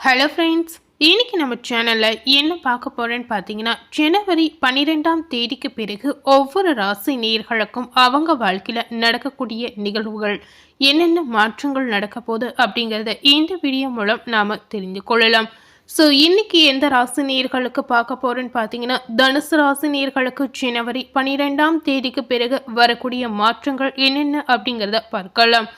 Hello friends இன்னைக்கு நம்ம சேனலில் என்ன பார்க்க போகிறேன்னு பார்த்தீங்கன்னா ஜனவரி பன்னிரெண்டாம் தேதிக்கு பிறகு ஒவ்வொரு ராசி நேர்களுக்கும் அவங்க வாழ்க்கையில் நடக்கக்கூடிய நிகழ்வுகள் என்னென்ன மாற்றங்கள் நடக்க போகுது அப்படிங்கிறத இந்த வீடியோ மூலம் நாம் தெரிந்து கொள்ளலாம். ஸோ இன்னைக்கு எந்த ராசி நேர்களுக்கு பார்க்க போகிறேன்னு பார்த்தீங்கன்னா தனுசு ராசி நேர்களுக்கு ஜனவரி பன்னிரெண்டாம் தேதிக்கு பிறகு வரக்கூடிய மாற்றங்கள் என்னென்ன அப்படிங்கிறத பார்க்கலாம்.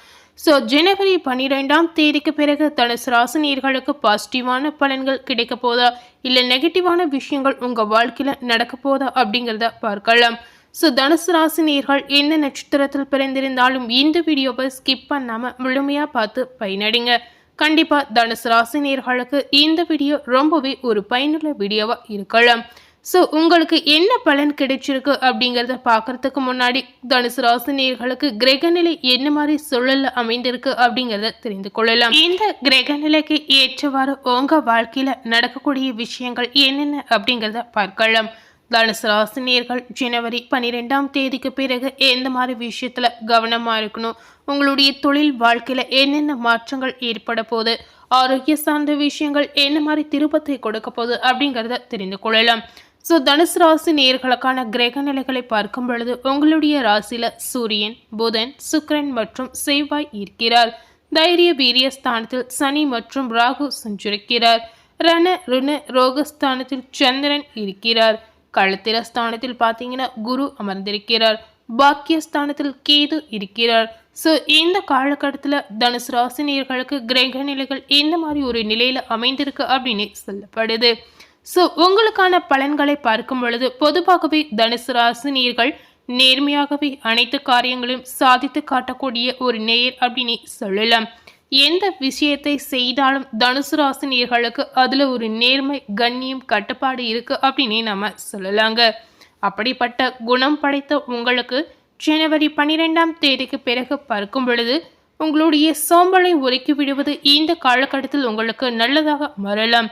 ஸோ ஜனவரி பன்னிரெண்டாம் தேதிக்கு பிறகு தனுசு ராசினியர்களுக்கு பாசிட்டிவான பலன்கள் கிடைக்க போதா? இல்லை நெகட்டிவான விஷயங்கள் உங்கள் வாழ்க்கையில் நடக்க போதா? அப்படிங்கிறத பார்க்கலாம். ஸோ தனுசு ராசினியர்கள் எந்த நட்சத்திரத்தில் பிறந்திருந்தாலும் இந்த வீடியோவை ஸ்கிப் பண்ணாமல் முழுமையாக பார்த்து பயனடைங்க. கண்டிப்பாக தனுசு ராசினியர்களுக்கு இந்த வீடியோ ரொம்பவே ஒரு பயனுள்ள வீடியோவாக இருக்கலாம். ஸோ உங்களுக்கு என்ன பலன் கிடைச்சிருக்கு அப்படிங்கிறத பார்க்கறதுக்கு முன்னாடி தனுசு ராசினியர்களுக்கு கிரகநிலை என்ன மாதிரி சூழலில் அமைந்திருக்கு அப்படிங்கிறத தெரிந்து கொள்ளலாம். இந்த கிரகநிலைக்கு ஏற்றவாறு உங்கள் வாழ்க்கையில் நடக்கக்கூடிய விஷயங்கள் என்னென்ன அப்படிங்கிறத பார்க்கலாம். தனுசு ராசினியர்கள் ஜனவரி பன்னிரெண்டாம் தேதிக்கு பிறகு எந்த மாதிரி விஷயத்தில் கவனமாக இருக்கணும்? உங்களுடைய தொழில் வாழ்க்கையில் என்னென்ன மாற்றங்கள் ஏற்பட போகுது? ஆரோக்கிய சார்ந்த விஷயங்கள் என்ன மாதிரி திருப்பத்தை கொடுக்க போகுது அப்படிங்கிறத தெரிந்து கொள்ளலாம். ஸோ தனுசு ராசி நேர்களுக்கான கிரக நிலைகளை பார்க்கும் பொழுது உங்களுடைய ராசியில சூரியன் புதன் சுக்கரன் மற்றும் செவ்வாய் இருக்கிறார். தைரிய வீரிய ஸ்தானத்தில் சனி மற்றும் ராகு சென்றிருக்கிறார் ரண ருண ரோகஸ்தானத்தில் சந்திரன் இருக்கிறார். களத்திர ஸ்தானத்தில் பார்த்தீங்கன்னா குரு அமர்ந்திருக்கிறார். பாக்கியஸ்தானத்தில் கேது இருக்கிறார். ஸோ இந்த காலகட்டத்தில் தனுசு ராசினியர்களுக்கு கிரக நிலைகள் எந்த மாதிரி ஒரு நிலையில் அமைந்திருக்கு அப்படின்னு சொல்லப்படுது. ஸோ உங்களுக்கான பலன்களை பார்க்கும் பொழுது பொதுவாகவே தனுசு ராசினியர்கள் நேர்மையாகவே அனைத்து காரியங்களையும் சாதித்து காட்டக்கூடிய ஒரு நேர் அப்படின்னு சொல்லலாம். எந்த விஷயத்தை செய்தாலும் தனுசு ராசினியர்களுக்கு அதில் ஒரு நேர்மை கண்ணியம் கட்டுப்பாடு இருக்குது அப்படின்னு நம்ம சொல்லலாங்க. அப்படிப்பட்ட குணம் படைத்த உங்களுக்கு ஜனவரி பன்னிரெண்டாம் தேதிக்கு பிறகு பார்க்கும் பொழுது உங்களுடைய சோம்பலை ஒதுக்கி விடுவது இந்த காலகட்டத்தில் உங்களுக்கு நல்லதாக மாறலாம்.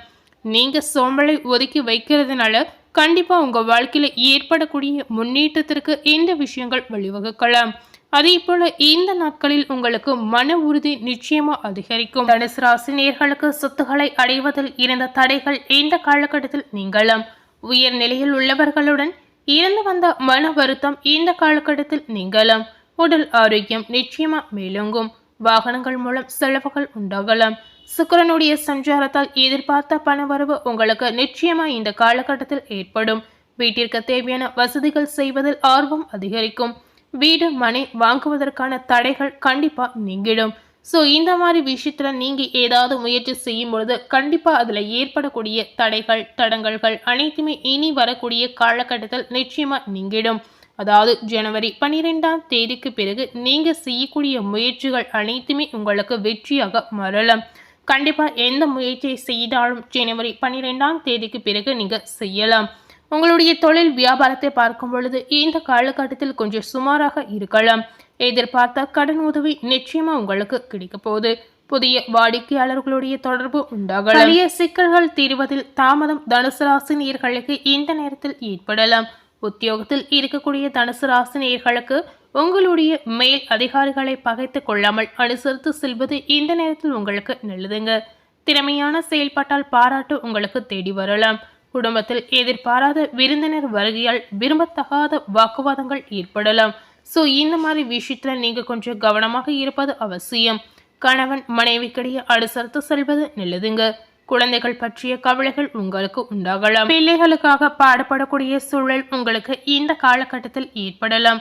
நீங்கள் சோம்பலை ஒதுக்கி வைக்கிறதுனால கண்டிப்பாக உங்கள் வாழ்க்கையில் ஏற்படக்கூடிய முன்னேற்றத்திற்கு இந்த விஷயங்கள் வழிவகுக்கலாம். அதே போல இந்த நாட்களில் உங்களுக்கு மன உறுதி நிச்சயமா அதிகரிக்கும். தனுசு ராசி நேர்களுக்கு சொத்துக்களை அடைவதில் இருந்த தடைகள் இந்த காலகட்டத்தில் நீங்களாம் உயர் நிலையில் உள்ளவர்களுடன் இருந்து வந்த மன வருத்தம் இந்த காலகட்டத்தில் நீங்களாம் உடல் ஆரோக்கியம் நிச்சயமா மேலோங்கும். வாகனங்கள் மூலம் செலவுகள் உண்டாகலாம். சுக்கரனுடைய சஞ்சாரத்தால் எதிர்பார்த்த பணவரவு உங்களுக்கு நிச்சயமாக இந்த காலகட்டத்தில் ஏற்படும். வீட்டிற்கு தேவையான வசதிகள் செய்வதில் ஆர்வம் அதிகரிக்கும். வீடு மனை வாங்குவதற்கான தடைகள் கண்டிப்பாக நீங்கிடும். ஸோ இந்த மாதிரி விஷயத்தில் நீங்கள் ஏதாவது முயற்சி செய்யும் பொழுது கண்டிப்பாக அதில் ஏற்படக்கூடிய தடைகள் தடங்கல்கள் அனைத்துமே இனி வரக்கூடிய காலகட்டத்தில் நிச்சயமாக நீங்கிடும். அதாவது ஜனவரி பன்னிரெண்டாம் தேதிக்கு பிறகு நீங்கள் செய்யக்கூடிய முயற்சிகள் அனைத்துமே உங்களுக்கு வெற்றியாக மறலாம். கண்டிப்பாக எந்த முயற்சியை செய்தாலும் ஜனவரி பன்னிரெண்டாம் தேதிக்கு பிறகு நீங்கள் செய்யலாம். உங்களுடைய தொழில் வியாபாரத்தை பார்க்கும் பொழுது இந்த காலகட்டத்தில் கொஞ்சம் சுமாராக இருக்கலாம். எதிர்பார்த்த கடன் உதவி நிச்சயமா உங்களுக்கு கிடைக்க போகுது. புதிய வாடிக்கையாளர்களுடைய தொடர்பு உண்டாகலாம். பழைய சிக்கல்கள் தீர்வதில் தாமதம் தனுசு ராசி நேர்களுக்கு இந்த நேரத்தில் ஏற்படலாம். உத்தியோகத்தில் இருக்கக்கூடிய தனுசு ராசி நேர்களுக்கு உங்களுடைய மேல் அதிகாரிகளை பகைத்து கொள்ளாமல் அனுசரித்து செல்வது இந்த நேரத்தில் உங்களுக்கு நல்லதுங்க. திறமையான செயல்பாட்டால் பாராட்டு உங்களுக்கு தேடி வரலாம். குடும்பத்தில் எதிர்பாராத விருந்தினர் வருகையால் விரும்பத்தகாத வாக்குவாதங்கள் ஏற்படலாம். ஸோ இந்த மாதிரி விஷயத்தில் நீங்கள் கொஞ்சம் கவனமாக இருப்பது அவசியம். கணவன் மனைவிக்கிடையே அனுசரித்து செல்வது நல்லதுங்க. குழந்தைகள் பற்றிய கவலைகள் உங்களுக்கு உண்டாகலாம். பிள்ளைகளுக்காக பாடுபடக்கூடிய சூழல் உங்களுக்கு இந்த காலகட்டத்தில் ஏற்படலாம்.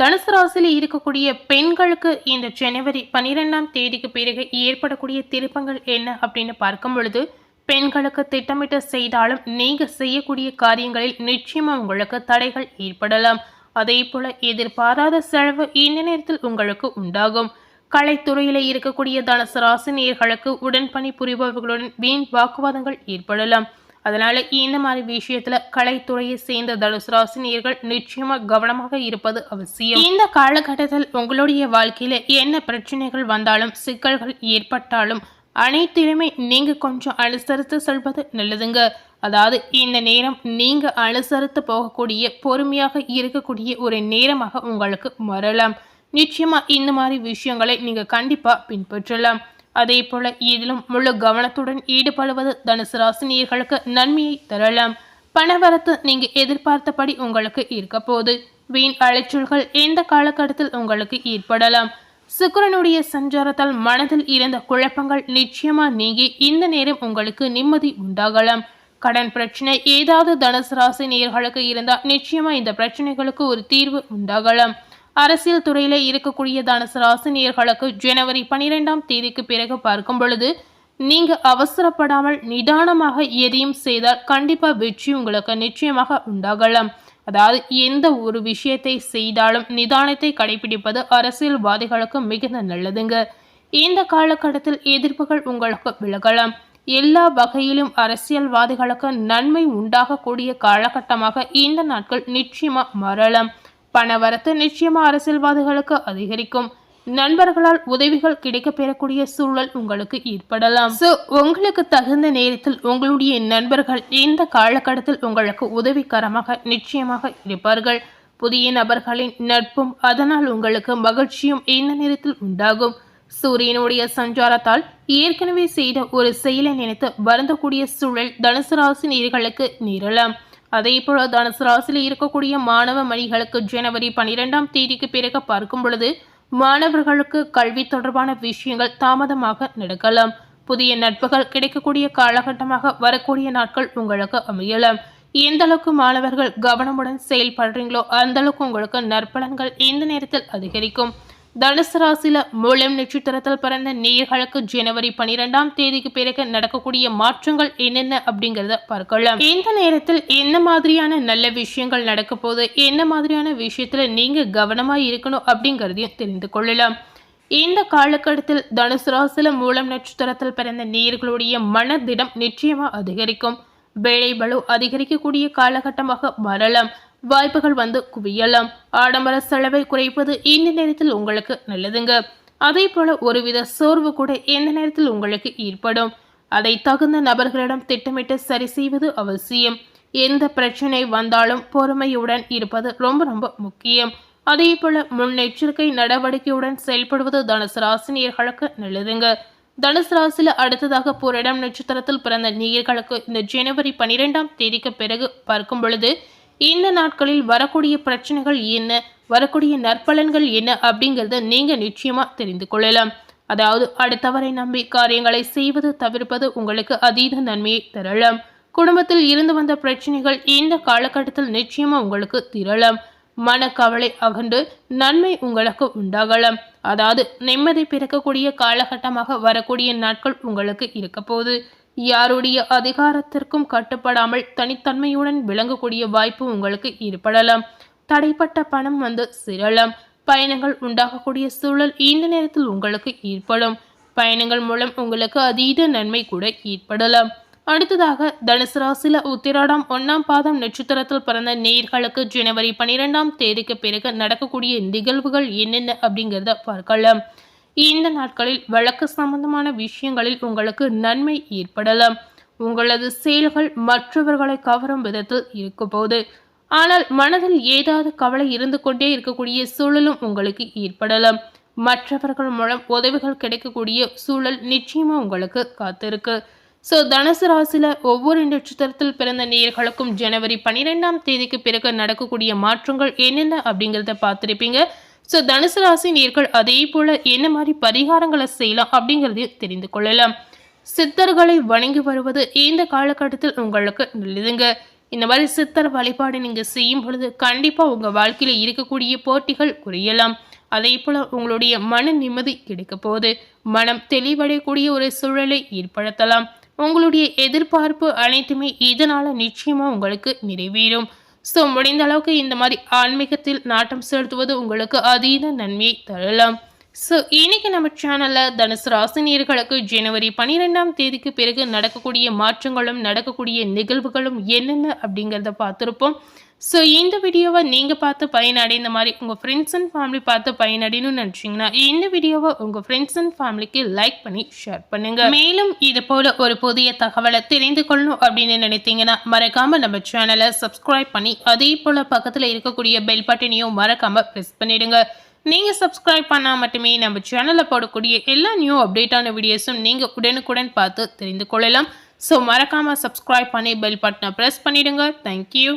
தனுசு ராசியில் இருக்கக்கூடிய பெண்களுக்கு இந்த ஜனவரி பன்னிரெண்டாம் தேதிக்கு பிறகு ஏற்படக்கூடிய திருப்பங்கள் என்ன அப்படின்னு பார்க்கும் பொழுது பெண்களுக்கு திட்டமிட்டு செய்தாலும் நீங்கள் செய்யக்கூடிய காரியங்களில் நிச்சயமாக உங்களுக்கு தடைகள் ஏற்படலாம். அதே போல எதிர்பாராத செலவு இந்த நேரத்தில் உங்களுக்கு உண்டாகும். கலைத்துறையில் இருக்கக்கூடிய தனுசு ராசினியர்களுக்கு உடன்பணி புரிபவர்களுடன் வீண் வாக்குவாதங்கள் ஏற்படலாம். அதனால இந்த மாதிரி விஷயத்துல கலைத்துறையை சேர்ந்த தனுசு ராசி நிச்சயமாக நிச்சயமா கவனமாக இருப்பது அவசியம். இந்த காலகட்டத்தில் உங்களுடைய வாழ்க்கையில என்ன பிரச்சனைகள் வந்தாலும் சிக்கல்கள் ஏற்பட்டாலும் அனைத்திலுமே நீங்க கொஞ்சம் அனுசரித்து சொல்வது நல்லதுங்க. அதாவது இந்த நேரம் நீங்க அனுசரித்து போகக்கூடிய பொறுமையாக இருக்கக்கூடிய ஒரு நேரமாக உங்களுக்கு வரலாம் நிச்சயமா இந்த மாதிரி விஷயங்களை நீங்க கண்டிப்பா பின்பற்றலாம். அதே போல இதிலும் முழு கவனத்துடன் ஈடுபடுவது தனுசு ராசினியர்களுக்கு நன்மையை தரலாம். பணவரத்து நீங்க எதிர்பார்த்தபடி உங்களுக்கு இருக்க போது வீண் அலைச்சல்கள் எந்த காலகட்டத்தில் உங்களுக்கு ஏற்படலாம்? சுக்கிரனுடைய சஞ்சாரத்தால் மனதில் இருந்த குழப்பங்கள் நிச்சயமா நீங்கி இந்த நேரம் உங்களுக்கு நிம்மதி உண்டாகலாம். கடன் பிரச்சனை ஏதாவது தனுசு ராசி நேர்களுக்கு இருந்தால் நிச்சயமா இந்த பிரச்சனைகளுக்கு ஒரு தீர்வு உண்டாகலாம். அரசியல் துறையில் இருக்கக்கூடிய தனுசு ராசி ஜனவரி பனிரெண்டாம் தேதிக்கு பிறகு பார்க்கும் பொழுது நீங்க அவசரப்படாமல் நிதானமாக எதையும் செய்தால் கண்டிப்பா வெற்றி உங்களுக்கு நிச்சயமாக உண்டாகலாம். அதாவது எந்த ஒரு விஷயத்தை செய்தாலும் நிதானத்தை கடைபிடிப்பது அரசியல்வாதிகளுக்கு மிகுந்த நல்லதுங்க. இந்த காலகட்டத்தில் எதிர்ப்புகள் உங்களுக்கு விலகலாம். எல்லா வகையிலும் அரசியல்வாதிகளுக்கு நன்மை உண்டாகக்கூடிய காலகட்டமாக இந்த நாட்கள் நிச்சயமா மாறலாம். பணவரத்து நிச்சயமா அரசியல்வாதிகளுக்கு அதிகரிக்கும். நண்பர்களால் உதவிகள் கிடைக்கப்பெறக்கூடிய சூழல் உங்களுக்கு ஏற்படலாம். ஸோ உங்களுக்கு தகுந்த நேரத்தில் உங்களுடைய நண்பர்கள் இந்த காலகட்டத்தில் உங்களுக்கு உதவிகரமாக நிச்சயமாக இருப்பார்கள். புதிய நபர்களின் நட்பும் அதனால் உங்களுக்கு மகிழ்ச்சியும் இந்த நேரத்தில் உண்டாகும். சூரியனுடைய சஞ்சாரத்தால் ஏற்கனவே செய்த ஒரு செயலை நினைத்து வருந்தக்கூடிய சூழல் தனுசு ராசி நேர்களுக்கு நேரலாம். அதேபோல தனுசு ராசியில் இருக்கக்கூடிய மாணவ மணிகளுக்கு ஜனவரி பனிரெண்டாம் தேதிக்கு பிறகு பார்க்கும் பொழுது மாணவர்களுக்கு கல்வி தொடர்பான விஷயங்கள் தாமதமாக நடக்கலாம். புதிய நட்புகள் கிடைக்கக்கூடிய காலகட்டமாக வரக்கூடிய நாட்கள் உங்களுக்கு அமையலாம். எந்த அளவுக்கு மாணவர்கள் கவனமுடன் செயல்படுறீங்களோ அந்த அளவுக்கு உங்களுக்கு நற்பலன்கள் இந்த நேரத்தில் அதிகரிக்கும். தனுசு மூலம் நட்சத்திரத்தில் பிறந்த நேயர்களுக்கு ஜனவரி பனிரெண்டாம் தேதிக்கு பிறகு நடக்கக்கூடிய மாற்றங்கள் என்னென்ன அப்படிங்கிறத பார்க்கலாம். இந்த நேரத்தில் என்ன மாதிரியான நல்ல விஷயங்கள் நடக்க போது என்ன மாதிரியான விஷயத்துல நீங்க கவனமா இருக்கணும் அப்படிங்கிறதையும் தெரிந்து கொள்ளலாம். இந்த காலகட்டத்தில் தனுசு மூலம் நட்சத்திரத்தில் பிறந்த நேயர்களுடைய மனதிடம் நிச்சயமா அதிகரிக்கும். வேலை பலு அதிகரிக்கக்கூடிய காலகட்டமாக வரலாம் வாய்ப்புகள் வந்து குவியலாம். ஆடம்பர செலவை குறைப்பது இந்த நேரத்தில் உங்களுக்கு நல்லதுங்க. அதே போல ஒருவித சோர்வு கூட இந்த நேரத்தில் உங்களுக்கு ஏற்படும். அதை தகுந்த நபர்களிடம் திட்டமிட்டு சரி செய்வது அவசியம். எந்த பிரச்சனை வந்தாலும் பொறுமையுடன் இருப்பது ரொம்ப ரொம்ப முக்கியம். அதே போல முன்னெச்சரிக்கை நடவடிக்கையுடன் செயல்படுவது தனுசு ராசினியர்களுக்கு நல்லதுங்க. தனுசு ராசியில் அடுத்ததாக போரிடம் நட்சத்திரத்தில் பிறந்த நீர்களுக்கு இந்த ஜனவரி பனிரெண்டாம் தேதிக்கு பிறகு பார்க்கும் பொழுது இந்த நாட்களில் வரக்கூடிய பிரச்சனைகள் என்ன? வரக்கூடிய நற்பலன்கள் என்ன? அப்படிங்கிறத நீங்கள் நிச்சயமாக தெரிந்து கொள்ளலாம். அதாவது அடுத்தவரை நம்பி காரியங்களை செய்வது தவிர்ப்பது உங்களுக்கு அதீத நன்மையை தரலாம். குடும்பத்தில் இருந்து வந்த பிரச்சனைகள் இந்த காலகட்டத்தில் நிச்சயமா உங்களுக்கு திரளாம். மனக்கவலை அகன்று நன்மை உங்களுக்கு உண்டாகலாம். அதாவது நிம்மதி பிறக்கக்கூடிய காலகட்டமாக வரக்கூடிய நாட்கள் உங்களுக்கு இருக்க போகுது யாருடைய அதிகாரத்திற்கும் கட்டுப்படாமல் தனித்தன்மையுடன் விளங்கக்கூடிய வாய்ப்பு உங்களுக்கு ஏற்படலாம் தடைப்பட்ட பணம் வந்து சிரளம். பயணங்கள் உண்டாகக்கூடிய சூழல் இந்த நேரத்தில் உங்களுக்கு ஏற்படும். பயணங்கள் மூலம் உங்களுக்கு அதீத நன்மை கூட ஏற்படலாம். அடுத்ததாக தனுசு ராசியில் உத்திராடம் ஒன்றாம் பாதம் நட்சத்திரத்தில் பிறந்த நேர்களுக்கு ஜனவரி பனிரெண்டாம் தேதிக்கு பிறகு நடக்கக்கூடிய நிகழ்வுகள் என்னென்ன அப்படிங்கிறத பார்க்கலாம். இந்த நாட்களில் வழக்கு சம்பந்தமான விஷயங்களில் உங்களுக்கு நன்மை ஏற்படலாம். உங்களது செயல்கள் மற்றவர்களை கவரும் விதத்தில் இருக்கும்போது போது ஆனால் மனதில் ஏதாவது கவலை இருந்து கொண்டே இருக்கக்கூடிய சூழலும் உங்களுக்கு ஏற்படலாம். மற்றவர்கள் மூலம் உதவிகள் கிடைக்கக்கூடிய சூழல் நிச்சயமா உங்களுக்கு காத்திருக்கு. ஸோ தனுசு ராசியில் ஒவ்வொரு நட்சத்திரத்தில் பிறந்த நேர்களுக்கும் ஜனவரி பன்னிரெண்டாம் தேதிக்கு பிறகு நடக்கக்கூடிய மாற்றங்கள் என்னென்ன அப்படிங்கிறத பார்த்துருப்பீங்க. ஸோ தனுசு ராசி நேர்கள் அதே போல் என்ன மாதிரி பரிகாரங்களை செய்யலாம் அப்படிங்கிறதையும் தெரிந்து கொள்ளலாம். சித்தர்களை வணங்கி வருவது இந்த காலகட்டத்தில் உங்களுக்கு நல்லதுங்க. இந்த மாதிரி சித்தர் வழிபாடு நீங்கள் செய்யும் பொழுது கண்டிப்பாக உங்கள் வாழ்க்கையில் இருக்கக்கூடிய போட்டிகள் குறையலாம். அதே போல் உங்களுடைய மன நிம்மதி கிடைக்க போகுது. மனம் தெளிவடையக்கூடிய ஒரு சூழலை ஏற்படுத்தலாம். உங்களுடைய எதிர்பார்ப்பு அனைத்துமே இதனால் நிச்சயமாக உங்களுக்கு நிறைவேறும். ஸோ முடிந்த அளவுக்கு இந்த மாதிரி ஆன்மீகத்தில் நாட்டம் செலுத்துவது உங்களுக்கு அதீத நன்மையை தரலாம். ஸோ இன்னைக்கு நம்ம சேனலில் தனுசு ராசினியர்களுக்கு ஜனவரி பன்னிரெண்டாம் தேதிக்கு பிறகு நடக்கக்கூடிய மாற்றங்களும் நடக்கக்கூடிய நிகழ்வுகளும் என்னென்ன அப்படிங்கிறத பார்த்துருப்போம். ஸோ இந்த வீடியோவை நீங்கள் பார்த்து பயனடைந்த மாதிரி உங்கள் ஃப்ரெண்ட்ஸ் அண்ட் ஃபேமிலி பார்த்து பயனடையணும்னு நினச்சிங்கன்னா இந்த வீடியோவை உங்கள் ஃப்ரெண்ட்ஸ் அண்ட் ஃபேமிலிக்கு லைக் பண்ணி ஷேர் பண்ணுங்கள் மேலும் இது போல் ஒரு புதிய தகவலை தெரிந்து கொள்ளணும் அப்படின்னு நினைத்தீங்கன்னா மறக்காமல் நம்ம சேனலை சப்ஸ்கிரைப் பண்ணி அதே போல் பக்கத்தில் இருக்கக்கூடிய பெல் பட்டனையும் மறக்காமல் ப்ரெஸ் பண்ணிவிடுங்க நீங்கள் சப்ஸ்கிரைப் பண்ணால் மட்டுமே நம்ம சேனலில் போடக்கூடிய எல்லா நியூ அப்டேட்டான வீடியோஸும் நீங்கள் உடனுக்குடன் பார்த்து தெரிந்து கொள்ளலாம். ஸோ மறக்காமல் சப்ஸ்கிரைப் பண்ணி பெல் பட்டனை ப்ரெஸ் பண்ணிடுங்க. தேங்க்யூ